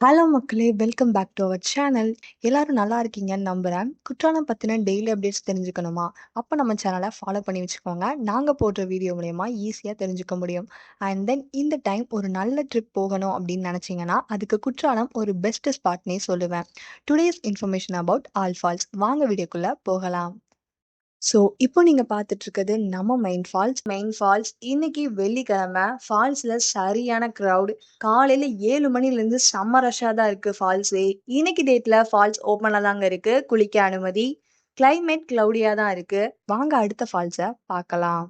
Hello மக்களே! Welcome back to our channel. எல்லாரும் நல்லா இருக்கீங்கன்னு நம்புறேன். குற்றாலம் பத்தின டெய்லி அப்டேட்ஸ் தெரிஞ்சுக்கணுமா? அப்ப நம்ம சேனலை ஃபாலோ பண்ணி வச்சுக்கோங்க. நாங்க போடுற வீடியோ மூலயமா ஈஸியா தெரிஞ்சுக்க முடியும். அண்ட் தென் இந்த டைம் ஒரு நல்ல ட்ரிப் போகணும் அப்படின்னு நினச்சிங்கன்னா அதுக்கு குற்றாலம் ஒரு பெஸ்ட் ஸ்பாட்னே சொல்லுவேன். Today's information about all falls. வாங்க வீடியோக்குள்ள போகலாம். ஸோ, இப்போ நீங்கள் பார்த்துட்டு இருக்கிறது நம்ம மெயின் ஃபால்ஸ். மெயின் ஃபால்ஸ் இன்னைக்கு வெள்ளிக்கிழமை. ஃபால்ஸில் சரியான க்ரௌடு காலையில் ஏழு மணிலேருந்து செம்ம ரஷ்ஷாக தான் இருக்குது ஃபால்ஸே. இன்னைக்கு டேட்டில் ஃபால்ஸ் ஓப்பனாக தாங்க இருக்குது குளிக்க அனுமதி. கிளைமேட் க்ளவுடியாக தான் இருக்குது வாங்க அடுத்த ஃபால்ஸை பார்க்கலாம்.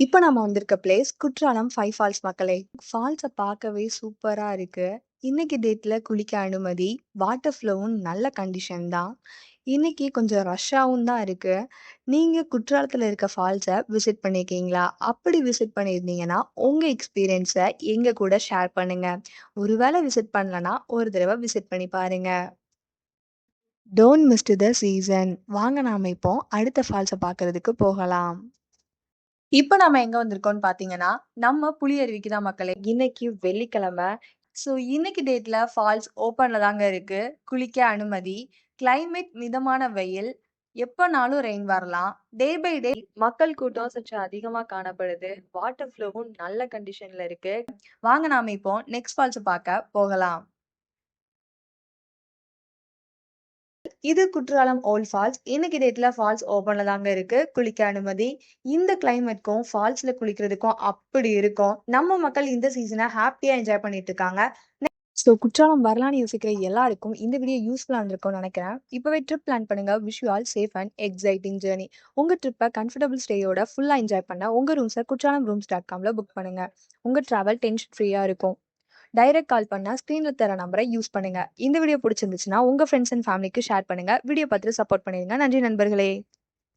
இப்போ நம்ம வந்திருக்க பிளேஸ் குற்றாலம் ஃபைவ் ஃபால்ஸ் மக்களே. ஃபால்ஸை பார்க்கவே சூப்பராக இருக்குது இன்னைக்கு டேட்ல குளிக்க அனுமதி. வாட்டர் ஃப்ளோவும் நல்ல கண்டிஷன் தான். இன்னைக்கு கொஞ்சம் ரஷ்ஷாவும் தான் இருக்கு. நீங்க குற்றாலத்துல இருக்க ஃபால்ஸ விசிட் பண்ணியிருக்கீங்களா? அப்படி விசிட் பண்ணியிருந்தீங்கன்னா, உங்க எக்ஸ்பீரியன்ஸ எங்க கூட ஷேர் பண்ணுங்க. ஒருவேளை விசிட் பண்ணலன்னா ஒரு தடவ விசிட் பண்ணி பாருங்க. Don't missed the season. வாங்க நாம இப்போ அடுத்த ஃபால்ஸ பார்க்கறதுக்கு போகலாம். இப்ப நம்ம எங்க வந்திருக்கோம்னு பார்த்தீங்கன்னா, நம்ம புலியருவிக்கு தான் மக்களே. இன்னைக்கு வெள்ளிக்கிழமை. ஸோ இன்னைக்கு டேட்ல ஃபால்ஸ் ஓப்பனில் தாங்க இருக்கு. குளிக்க அனுமதி. கிளைமேட் மிதமான வெயில். எப்போனாலும் ரெயின் வரலாம். டே பை டே மக்கள் கூட்டம் சற்று அதிகமாக காணப்படுது. வாட்டர் ஃப்ளோவும் நல்ல கண்டிஷனில் இருக்கு. வாங்க நாம இப்போ நெக்ஸ்ட் ஃபால்ஸை பார்க்க போகலாம். இது குற்றாலம் ஓல்ட் ஃபால்ஸ். இன்னைக்கு டேட்ல ஃபால்ஸ் ஓப்பன்ல தாங்க இருக்கு. குளிக்க அனுமதி. இந்த கிளைமேட்க்கும், ஃபால்ஸ்ல குளிக்கிறதுக்கும் அப்படி இருக்கும். நம்ம மக்கள் இந்த சீசனை ஹாப்பியா என்ஜாய் பண்ணிட்டு இருக்காங்க. ஸோ குற்றாலம் வரலான்னு யோசிக்கிற எல்லாருக்கும் இந்த வீடியோ யூஸ்ஃபுல்லாக இருந்திருக்கும்னு நினைக்கிறேன் இப்போவே ட்ரிப் பிளான் பண்ணுங்க. Wish you all safe and exciting journey. உங்கள் ட்ரிப்பை கம்ஃபர்டபுள் ஸ்டேயோட ஃபுல்லாக என்ஜாய் பண்ண உங்கள் ரூம்ஸை குற்றாலம் ரூம்ஸ் டாட் காமில் புக் பண்ணுங்க. உங்கள் ட்ராவல் டென்ஷன் ஃப்ரீயாக இருக்கும். டைரக்ட் கால் பண்ணா ஸ்க்ரீன்ல தர நம்பரை யூஸ் பண்ணுங்க. இந்த வீடியோ பிடிச்சிருந்துச்சுன்னா உங்க ஃப்ரெண்ட்ஸ் அண்ட் ஃபேமிலிக்கு ஷேர் பண்ணுங்க. வீடியோ பார்த்துட்டு சப்போர்ட் பண்ணிருங்க. நன்றி நண்பர்களே!